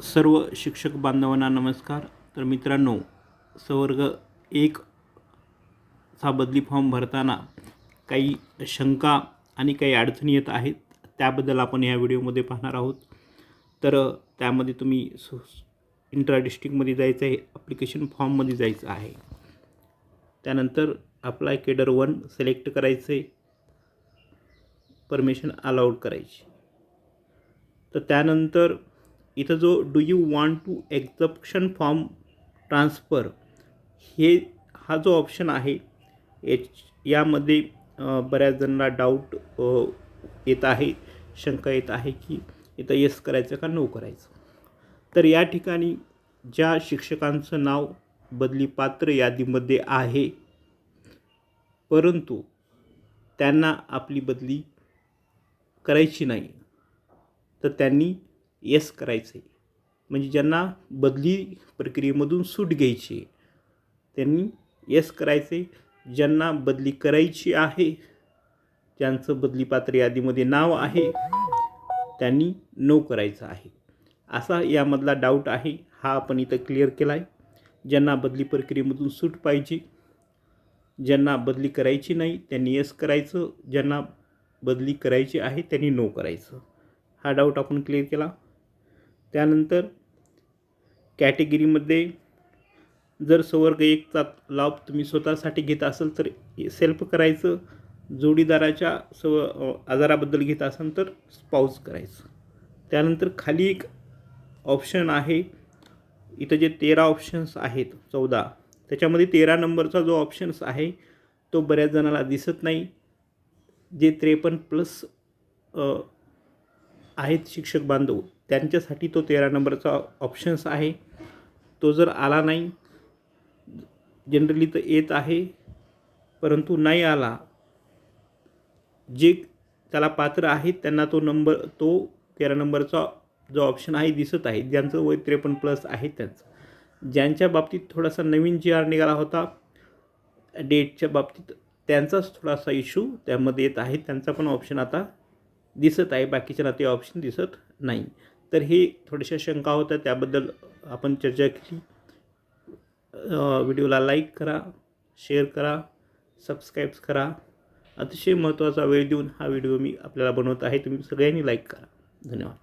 सर्व शिक्षक बांधवांना नमस्कार. तर मित्रांनो सवर्ग एक चा बदली फॉर्म भरताना काही शंका आणि काही अडचणी येत आहेत त्याबद्दल आपण या व्हिडिओमध्ये पाहणार आहोत. तर त्यामध्ये तुम्ही सु इंट्रा डिस्ट्रिक्टमध्ये जायचं आहे ॲप्लिकेशन फॉर्ममध्ये जायचं आहे. त्यानंतर अप्लाय केडर वन सिलेक्ट करायचे परमिशन अलाउड करायची. तर त्यानंतर इथं जो do you want to exemption form transfer हे हा जो ऑप्शन आहे याच यामध्ये बऱ्याच जणांना डाऊट येत आहे शंका येत आहे की इथं येस करायचं का नो करायचं. तर या ठिकाणी ज्या शिक्षकांचं नाव बदली पात्र यादीमध्ये आहे परंतु त्यांना आपली बदली करायची नाही तर त्यांनी येस करायचं आहे म्हणजे ज्यांना बदली प्रक्रियेमधून सूट घ्यायची त्यांनी येस करायचे ज्यांना बदली करायची आहे ज्यांचं बदली पात्र यादीमध्ये नाव आहे त्यांनी नो करायचं आहे. असा यामधला डाऊट आहे हा आपण इथं क्लिअर केला आहे ज्यांना बदली प्रक्रियेमधून सूट पाहिजे ज्यांना बदली करायची नाही त्यांनी येस करायचं. ज्यांना बदली करायची आहे त्यांनी नो करायचं. हा डाऊट आपण क्लिअर केला. त्यानंतर कॅटेगरीमध्ये जर संवर्ग एकचा लाभ तुम्ही स्वतःसाठी घेत असाल तर सेल्फ करायचं जोडीदाराच्या सव आजाराबद्दल घेत असाल तर स्पाऊस करायचं. त्यानंतर खाली एक ऑप्शन आहे इथं जे तेरा ऑप्शन्स आहेत चौदा त्याच्यामध्ये तेरा नंबरचा जो ऑप्शन्स आहे तो बऱ्याच जणाला दिसत नाही. जे त्रेपन्न प्लस आहेत शिक्षक बांधव त्यांच्यासाठी तो तेरा नंबरचा ऑप्शन्स आहे. तो जर आला नाही जनरली तर येत आहे परंतु नाही आला जे त्याला पात्र आहेत त्यांना तो नंबर तो तेरा नंबरचा जो ऑप्शन आहे दिसत आहे. ज्यांचं वय त्रेपन्न प्लस आहे त्यांचं. ज्यांच्या बाबतीत थोडासा नवीन जी आर निघाला होता डेटच्या बाबतीत त्यांचाच थोडासा इश्यू त्यामध्ये येत आहे. त्यांचा पण ऑप्शन आता दिसत आहे बाकीच्या ते ऑप्शन दिसत नाही. तर हे थोड्याशा शंका होत्या त्याबद्दल आपण चर्चा केली. व्हिडिओला लाईक करा शेअर करा सबस्क्राईब्स करा. अतिशय महत्त्वाचा वेळ देऊन हा व्हिडिओ मी आपल्याला बनवत आहे. तुम्ही सगळ्यांनी लाईक करा. धन्यवाद.